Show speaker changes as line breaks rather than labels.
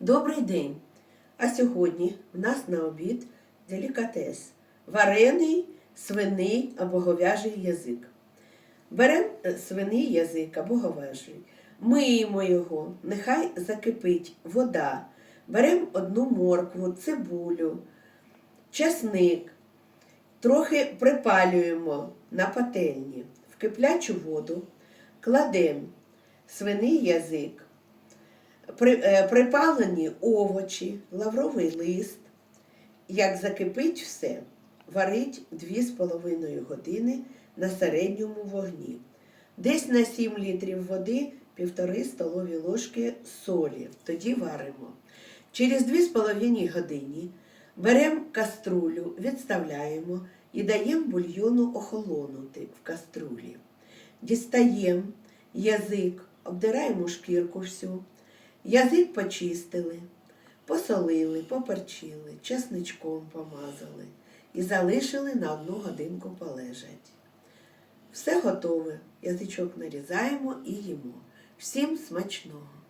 Добрий день! А сьогодні в нас на обід делікатес варений свиний або говяжий язик. Беремо е, свиний язик або говяжий, миємо його, нехай закипить вода. Беремо одну моркву, цибулю, часник, трохи припалюємо на пательні в киплячу воду, кладемо свиний язик, припалені овочі, лавровий лист. Як закипить все, варить 2,5 години на середньому вогні. Десь на 7 літрів води 1,5 столові ложки солі. Тоді варимо. Через 2,5 години беремо каструлю, відставляємо і даємо бульйону охолонути в каструлі. Дістаємо язик, обдираємо шкірку всю. Язик почистили, посолили, поперчили, чесничком помазали і залишили на одну годинку полежать. Все готове. Язичок нарізаємо і їмо. Всім смачного!